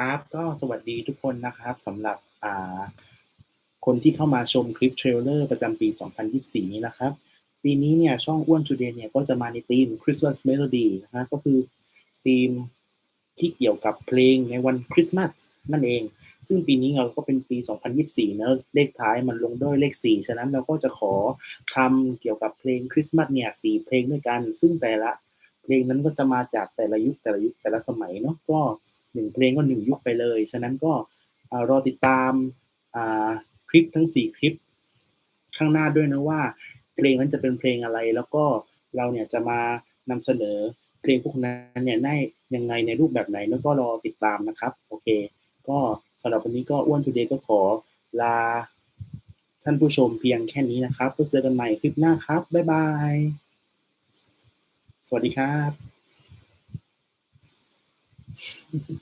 ครับ ก็สวัสดีทุกคนนะครับสำหรับคนที่เข้ามาชมคลิปเทรลเลอร์ประจำปี 2024 นี้นะครับ ปีนี้เนี่ยช่องอ้วน Today เนี่ยก็จะมาในธีม Christmas Melody นะฮะก็คือธีมที่เกี่ยวกับเพลงในวันคริสต์มาสนั่นเอง ซึ่งปีนี้เราก็เป็นปี 2024เนอะเลขท้ายมันลงด้วยเลข 4 ฉะนั้นเราก็จะขอทำเกี่ยวกับเพลงคริสต์มาสเนี่ยสี่เพลงด้วยกัน ซึ่งแต่ละเพลงนั้นก็จะมาจากแต่ละยุคแต่ละยุคแต่ละสมัยเนาะก็ หนึ่งเพลงก็หนึ่งยุคไปเลย ฉะนั้นก็รอติดตามคลิปทั้ง 4 คลิป ข้างหน้าด้วยนะว่า เพลงนั้นจะเป็นเพลงอะไร แล้วก็เราเนี่ยจะมานำเสนอเพลงพวกนั้นเนี่ยได้ยังไงในรูปแบบไหนแล้วก็รอติดตามนะครับ โอเค ก็สำหรับวันนี้ก็อ้วนทูเดย์ก็ขอลาท่านผู้ชมเพียงแค่นี้นะครับแล้วเจอกันใหม่คลิปหน้าครับ บ๊ายบาย สวัสดีครับ